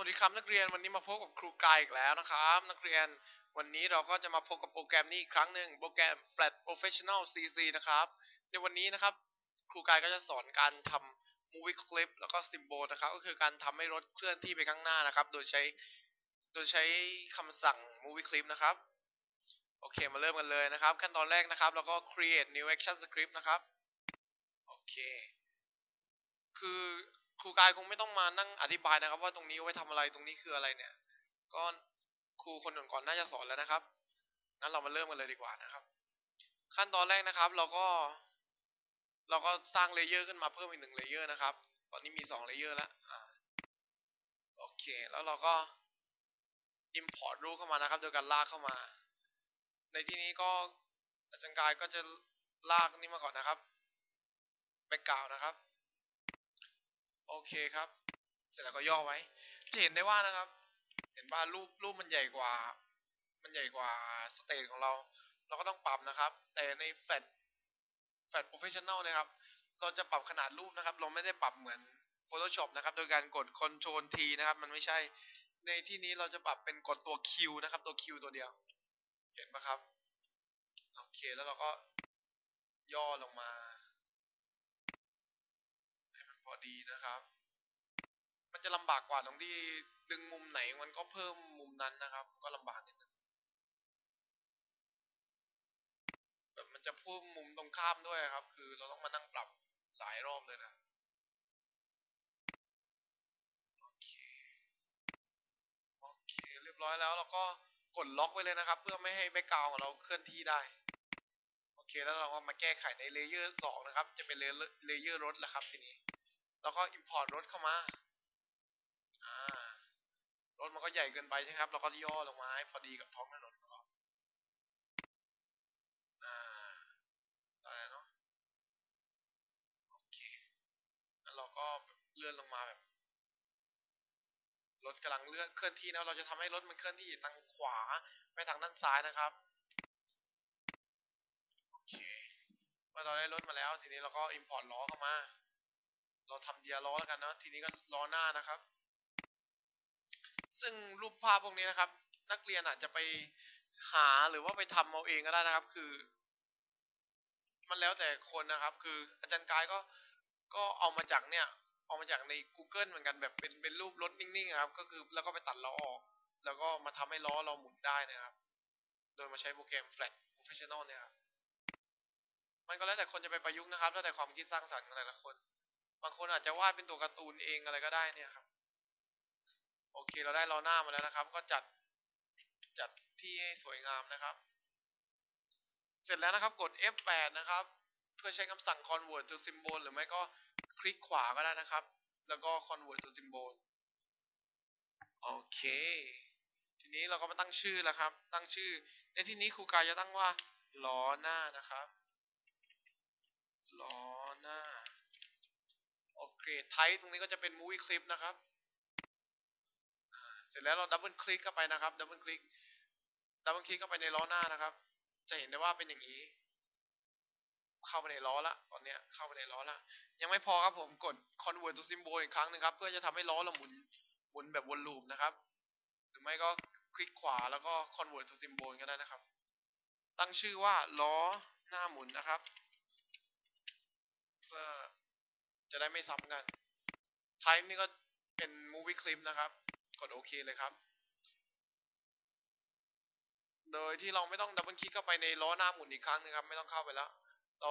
วัสดีครับนักเรียนวันนี้มาพบกับครูกายอีกแล้วนะครับ นักเรียนวันนี้เราก็จะมาพบกับโปรแกรมนี้อีกครั้งหนึ่งโปรแกรม Flat Professional CC นะครับในวันนี้นะครับ ครูกายก็จะสอนการทำ Movie Clip แล้วก็ Symbol นะครับ ก็คือการทำให้รถเคลื่อนที่ไปข้างหน้านะครับ โดยใช้โดยใช้คำสั่ง Movie Clip นะครับโอเคมาเริ่มกันเลยนะครับ ขั้นตอนแรกนะครับเราก็ create new action script นะครับโอเคคือ ครูกายคงไม่ต้องมานั่งอธิบายนะครับ ว่าตรงนี้ไว้ทำอะไรตรงนี้คืออะไรเนี่ย ก็ครูคนก่อนๆน่าจะสอนแล้วนะครับงั้นเรามาเริ่มกันเลยดีกว่านะครับ ขั้นตอนแรกนะครับ เราก็ เราก็สร้างเลเยอร์ขึ้นมาเพิ่มอีกหนึ่งเลเยอร์นะครับ ตอนนี้มีสองเลเยอร์แล้วอโอเค แล้วเราก็ import รูปเข้ามานะครับ โดยการลากเข้ามา ในที่นี้ก็อาจารย์กายก็จะลากนี่มาก่อนนะครับ background นะครับ โอเคครับ เสร็จแล้วก็ย่อไว้ จะเห็นได้ว่านะครับ เห็นว่ารูปรูปมันใหญ่กว่า มันใหญ่กว่าสเตจของเรา เราก็ต้องปรับนะครับ แต่ในแฟลชแฟลชโปรเฟชชั่นแนลนะครับ เราจะปรับขนาดรูปนะครับ เราไม่ได้ปรับเหมือน Photoshop นะครับ โดยการกด Ctrl T นะครับ มันไม่ใช่ ในที่นี้เราจะปรับเป็นกดตัว Q นะครับ ตัว Q ตัวเดียว เห็นปะครับ โอเค แล้วเราก็ย่อลงมา พอดีนะครับ มันจะลำบากกว่าตรงที่ดึงมุมไหนมันก็เพิ่มมุมนั้นนะครับ ก็ลำบากนิดนึงแบบมันจะพุ่มมุมตรงข้ามด้วยครับ คือเราต้องมานั่งปรับหลายรอบเลยนะโอเคโอเค เรียบร้อยแล้วเราก็กดล็อกไว้เลยนะครับ เพื่อไม่ให้แบ็กกราวของเราเคลื่อนที่ได้โอเคแล้วเราก็มาแก้ไขในเลเยอร์สองนะครับ จะเป็นเลเยอร์รถแล้วครับทีนี้ แล้วก็ import รถเข้ามาอ่ารถมันก็ใหญ่เกินไปใช่ไหมครับ เราก็ย่อลงมาให้พอดีกับท้องถนนก่อนอ่าได้เนาะโอเคแล้วเราก็เลื่อนลงมาแบบรถกำลังเลื่อนเคลื่อนที่นะเราจะทำให้รถมันเคลื่อนที่ทางขวาไปทางด้านซ้ายนะครับโอเคเมื่อเราได้รถมาแล้ว ทีนี้เราก็ import ล้อเข้ามา เราทำเดียล้อแล้วกันนะทีนี้ก็ล้อหน้านะครับ ซึ่งรูปภาพพวกนี้นะครับ นักเรียนอาจจะไปหาหรือว่าไปทำเอาเองก็ได้นะครับ คือ มันแล้วแต่คนนะครับ คืออาจารย์กายก็ก็เอามาจากเนี่ยเอามาจากใน Google เหมือนกันแบบเป็นเป็นรูปรถนิ่งๆครับ ก็คือแล้วก็ไปตัดล้อออก แล้วก็มาทำให้ล้อเราหมุนได้นะครับ โดยมาใช้โปรแกรม Flat Professional เนี่ยครับมันก็แล้วแต่คนจะไปประยุกต์นะครับ แล้วแต่ความคิดสร้างสรรค์ของแต่ละคน บางคนอาจจะวาดเป็นตัวการ์ตูนเองอะไรก็ได้เนี่ยครับ โอเคเราได้ล้อหน้ามาแล้วนะครับ ก็จัดจัดที่ให้สวยงามนะครับ เสร็จแล้วนะครับกด F8 นะครับ เพื่อใช้คำสั่ง convert to symbol หรือไม่ก็คลิกขวาก็ได้นะครับ แล้วก็ convert to symbol โอเค ทีนี้เราก็มาตั้งชื่อแล้วครับ ตั้งชื่อ ในที่นี้ครูกายจะตั้งว่าล้อหน้านะครับล้อหน้า โอเคไทป์ตรงนี้ก็จะเป็น movie clip นะครับ เสร็จแล้วเราดับเบิลคลิกเข้าไปนะครับ ดับเบิลคลิก ดับเบิลคลิกเข้าไปในล้อหน้านะครับ จะเห็นได้ว่าเป็นอย่างนี้ เข้าไปในล้อละ ตอนเนี้ย เข้าไปในล้อละ ยังไม่พอครับผม กด convert to symbol อีกครั้งหนึ่งครับ เพื่อจะทำให้ล้อเราหมุน หมุนแบบวนลูปนะครับ หรือไม่ก็คลิกขวาแล้วก็ convert to symbol ก็ได้นะครับ ตั้งชื่อว่าล้อหน้าหมุนนะครับเพื่อ จะได้ไม่ซ้ำกัน type นี่ก็เป็น movie clip นะครับ กดโอเคเลยครับ โดยที่เราไม่ต้องดับเบิลคลิกเข้าไปในล้อหน้าหมุนอีกครั้งนึงครับ ไม่ต้องเข้าไปแล้ว เรา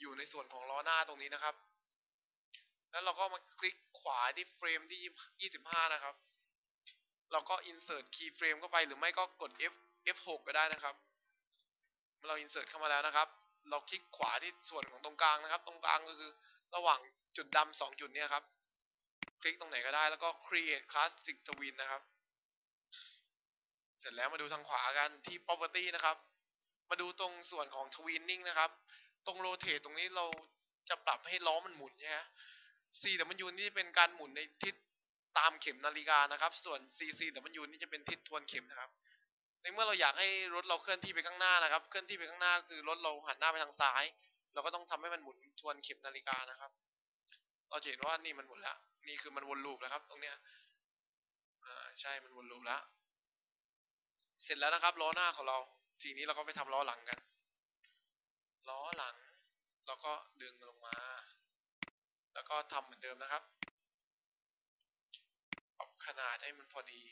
อยู่ในส่วนของล้อหน้าตรงนี้นะครับ แล้วเราก็มาคลิกขวาที่เฟรมที่ 25 นะครับ เราก็ insert key frame เข้าไปหรือไม่ก็กด F F6 ก็ได้นะครับ เรา insert เข้ามาแล้วนะครับ เราคลิกขวาที่ส่วนของตรงกลางนะครับ ตรงกลางก็คือ ระหว่างจุดดำสองจุดเนี้ยครับ คลิกตรงไหนก็ได้แล้วก็ create classic twin นะครับ เสร็จแล้วมาดูทางขวากันที่ property นะครับ มาดูตรงส่วนของ twinning นะครับ ตรง rotate ตรงนี้เราจะปรับให้ล้อมันหมุนใช่ไหม C W นี่เป็นการหมุนในทิศตามเข็มนาฬิกานะครับ ส่วน C C W นี่จะเป็นทิศทวนเข็มนะครับในเมื่อเราอยากให้รถเราเคลื่อนที่ไปข้างหน้านะครับ เคลื่อนที่ไปข้างหน้าคือรถเราหันหน้าไปทางซ้าย เราก็ต้องทำให้มันหมุนทวนเข็มนาฬิกานะครับ เราจะเห็นว่านี่มันหมุนแล้วนี่คือมันวนลูปแล้วครับ ตรงเนี้ยอ่าใช่มันวนลูปแล้วเสร็จแล้วนะครับล้อหน้าของเรา ทีนี้เราก็ไปทำล้อหลังกัน ล้อหลัง เราก็ดึงลงมา แล้วก็ทำเหมือนเดิมนะครับ ปรับขนาดให้มันพอดี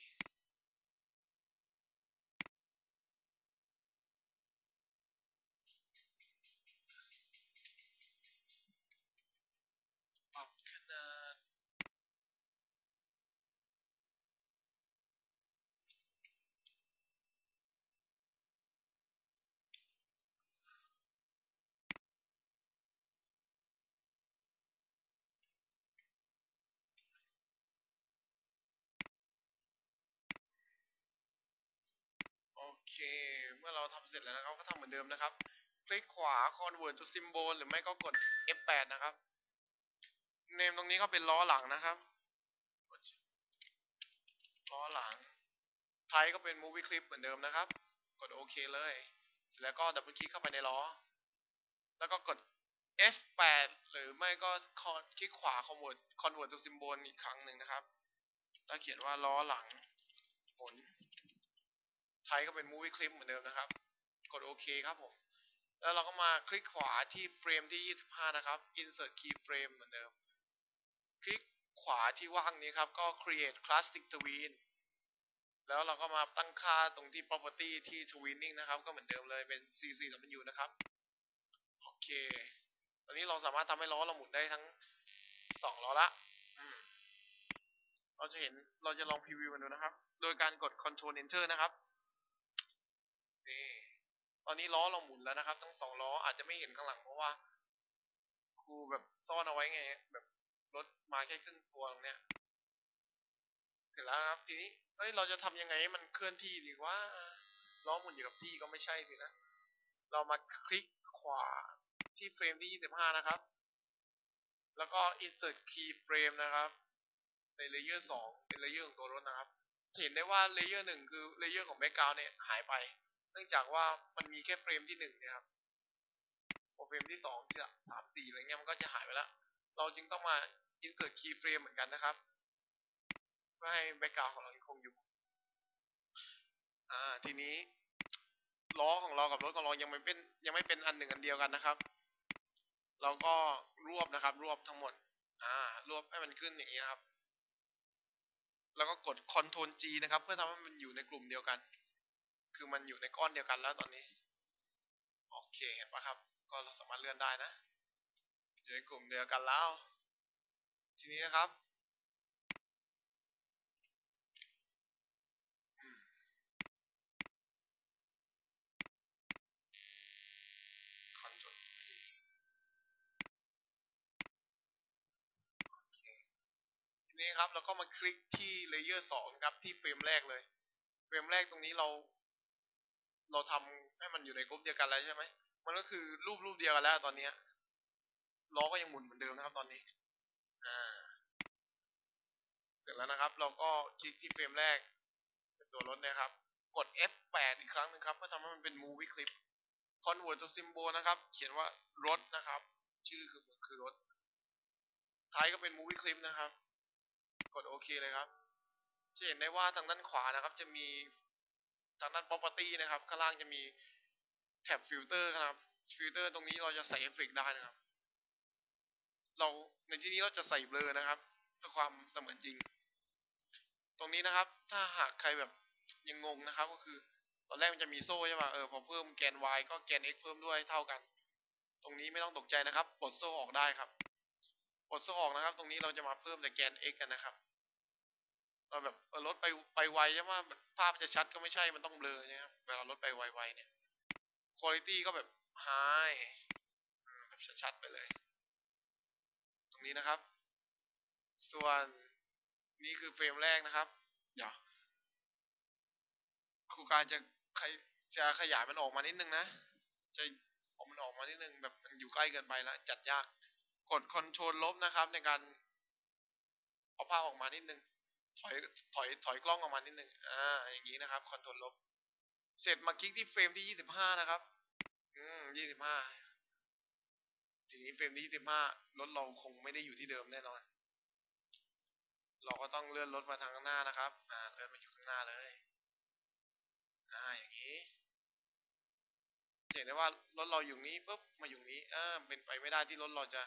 เค เมื่อเราทำเสร็จแล้วนะครับก็ทำเหมือนเดิมนะครับ คลิกขวา convert to symbol หรือไม่ก็กด F8 นะครับ เนมตรงนี้ก็เป็นล้อหลังนะครับ ล้อหลัง ไทยก็เป็น movie clip เหมือนเดิมนะครับ กดโอเคเลย เสร็จแล้วก็ดับเบิลคลิกเข้าไปในล้อ แล้วก็กด F8 หรือไม่ก็คลิกขวา convert convert to symbol อีกครั้งหนึ่งนะครับ แล้วเขียนว่าล้อหลังหมุน ไทยก็เป็น movie clip เหมือนเดิมนะครับ กดโอเคครับผม แล้วเราก็มาคลิกขวาที่เฟรมที่ 25 นะครับ insert keyframe เหมือนเดิม คลิกขวาที่ว่างนี้ครับ ก็ create classic tween แล้วเราก็มาตั้งค่าตรงที่ property ที่ twinning นะครับ ก็เหมือนเดิมเลยเป็น CCW นะครับ โอเค ตอนนี้เราสามารถทำให้ล้อเราหมุนได้ทั้งสองล้อละอเราจะเห็นเราจะลองพรีวิวกันดูนะครับ โดยการกด control enter นะครับ นี่ตอนนี้ล้อเราหมุนแล้วนะครับ ทั้งสองล้ออาจจะไม่เห็นข้างหลังเพราะว่า ครูแบบซ่อนเอาไว้ไง แบบรถมาแค่ครึ่งตัวตรงเนี้ยเสร็จแล้วครับทีนี้เฮ้ยเราจะทำยังไงให้มันเคลื่อนที่ดีว่าล้อหมุนอยู่กับที่ก็ไม่ใช่สินะ เรามาคลิกขวาที่เฟรมที่ 25 นะครับ แล้วก็ insert key frame นะครับ ในเลเยอร์ 2 เป็นเลเยอร์ของตัวรถนะครับ เห็นได้ว่าเลเยอร์ 1 คือเลเยอร์ของแบ็กกราวด์เนี่ยหายไป นื่องจากว่ามันมีแค่เฟรมที่1เนี่ยครับพอเฟรมที่2ที่สามสี่อะไรเงี้ยมันก็จะหายไปแล้ว เราจึงต้องมา insert key frame เหมือนกันนะครับ เพื่อให้แบ็กกราวของเรายังคงอยู่ อ่า ทีนี้ล้อของเรากับรถของเรายังไม่เป็น ยังไม่เป็นอันหนึ่งอันเดียวกันนะครับ เราก็รวบนะครับ รวบทั้งหมด อ่า รวบให้มันขึ้นอย่างนี้ครับ แล้วก็กด Ctrl G นะครับ เพื่อทำให้มันอยู่ในกลุ่มเดียวกัน คือมันอยู่ในก้อนเดียวกันแล้วตอนนี้ โอเคเห็นปะครับ ก็เราสามารถเลื่อนได้นะอยู่ในกลุ่มเดียวกันแล้ว ทีนี้นะครับอืมทีนี้ครับเราก็มาคลิกที่เลเยอร์สองครับที่เฟรมแรกเลย เฟรมแรกตรงนี้เรา เราทำให้มันอยู่ในกลุ่มเดียวกันแล้วใช่ไหมมันก็คือรูปรูปเดียวกันแล้วตอนนี้ล้อก็ยังหมุนเหมือนเดิมนะครับ ตอนนี้ อ่า เสร็จแล้วนะครับ เราก็คลิกที่เฟรมแรกเป็นตัวรถนะครับ กด F8 อีกครั้งหนึ่งครับเพื่อทำให้มันเป็น movie clip convert to symbol นะครับ เขียนว่ารถนะครับ ชื่อคือคือรถ ท้ายก็เป็น movie clip นะครับ กดโอเคเลยครับ จะเห็นได้ว่าทางด้านขวานะครับ จะมี ทางด้น property นะครับ ข้างล่างจะมีแท็บฟิลเตอร์ครับฟิลเตอร์ตรงนี้เราจะใส่เอฟเฟกได้นะครับ เราในที่นี้เราจะใส่เบลอนะครับเพื่อความเสมือนจริง ตรงนี้นะครับ ถ้าหากใครแบบยังงงนะครับ ก็คือตอนแรกมันจะมีโซ่ใช่ป่ะเออพอเพิ่มแกน y ก็แกน x เพิ่มด้วยเท่ากัน ตรงนี้ไม่ต้องตกใจนะครับปลดโซ่ออกได้ครับปลดโซ่ออกนะครับ ตรงนี้เราจะมาเพิ่มแต่แกน x กันนะครับ แบบเออรถไปไปไวใช่ไหมภาพจะชัดก็ไม่ใช่มันต้องเบลอนะครับเวลารถไปไวๆเนี่ยคุณภาพก็แบบ high แบบชัดๆไปเลย ตรงนี้นะครับ ส่วนนี่คือเฟรมแรกนะครับ เดี๋ยวครูการจะจะขยายมันออกมานิดนึงนะ จะเอามันออกมานิดนึงแบบมันอยู่ใกล้เกินไปแล้วจัดยาก กด Ctrl ลบนะครับ ในการเอาภาพออกมานิดนึง ถอยถอยถอยกล้องออกมานิดนึงอ่าอย่างนี้นะครับ Ctrl ลบ เสร็จมาคลิกที่เฟรมที่25นะครับ อืม25ทีนี้เฟรมที่25รถเราคงไม่ได้อยู่ที่เดิมแน่นอน เราก็ต้องเลื่อนรถมาทางข้างหน้านะครับ อ่าเลื่อนมาอยู่ข้างหน้าเลยอ่าอย่างนี้เห็นได้ว่ารถเราอยู่นี้ปุ๊บมาอยู่นี้เออเป็นไปไม่ได้ที่รถเราจะ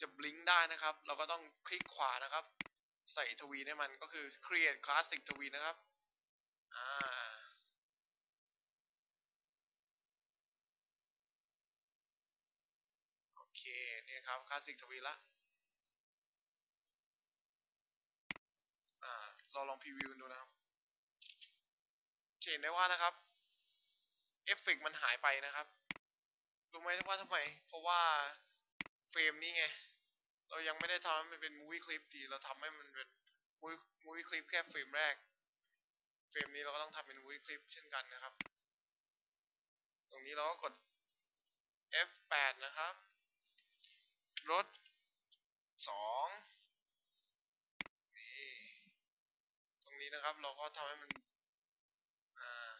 จะบลิงได้นะครับ เราก็ต้องคลิกขวานะครับ ใส่ทวีให้มันก็คือ create classic ทวีนะครับ อ่า โอเค เนี่ยครับ classic ทวีละ อ่า เราลองพรีวิวดูนะครับเห็นได้ว่านะครับ เอฟเฟกมันหายไปนะครับ รู้ไหมว่าทำไม เพราะว่าเฟรมนี้ไง เรายังไม่ได้ทำให้มันเป็นมูวี่คลิปทีเราทำให้มันเป็นมูวี่คลิปแค่เฟรมแรกเฟรมนี้เราก็ต้องทำเป็นมูวี่คลิปเช่นกันนะครับ ตรงนี้เราก็กด F8 นะครับรถสองนี่ตรงนี้นะครับ เราก็ทำให้มันอ่า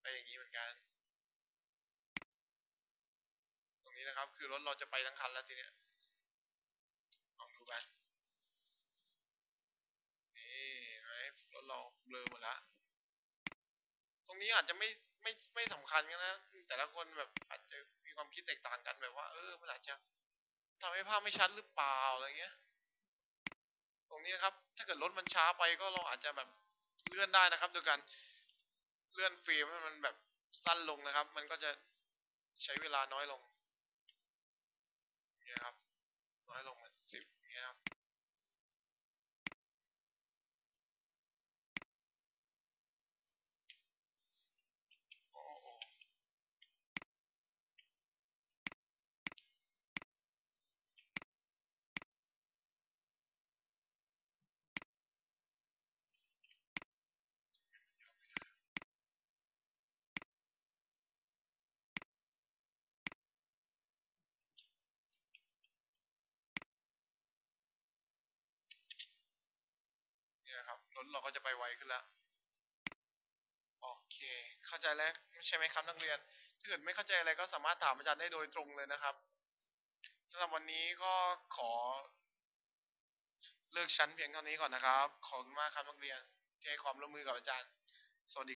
ไปอย่างนี้เหมือนกัน ตรงนี้นะครับ คือรถเราจะไปทั้งคันแล้วทีเนี้ยลองดูกัน นี่ไหมรถเราเบ ลอหมดแล้วตรงนี้อาจจะไม่ไม่ไม่สำคัญกันนะแต่ละคนแบบอาจจะมีความคิดแตกต่างกันแบบว่า เออมันอาจจะทำให้ภาพไม่ชัดหรือเปล่าอะไรเงี้ย ตรงนี้นะครับ ถ้าเกิดรถมันช้าไปก็เราอาจจะแบบเลื่อนได้นะครับโดยการเลื่อนเฟรมให้มันแบบสั้นลงนะครับ มันก็จะใช้เวลาน้อยลงเนี่ยครับ น้อยลงเหมือนสิบเนี่ยครับ โอ้โห เนี่ยครับรถเราก็จะไปไวขึ้นแล้วโอเค เข้าใจแล้วใช่ไหมครับนักเรียน ถ้าเกิดไม่เข้าใจอะไรก็สามารถถามอาจารย์ได้โดยตรงเลยนะครับสำหรับวันนี้ก็ขอ เลิกชั้นเพียงเท่านี้ก่อนนะครับ ขอบคุณมากครับนักเรียนที่ให้ความร่วมมือกับอาจารย์ สวัสดี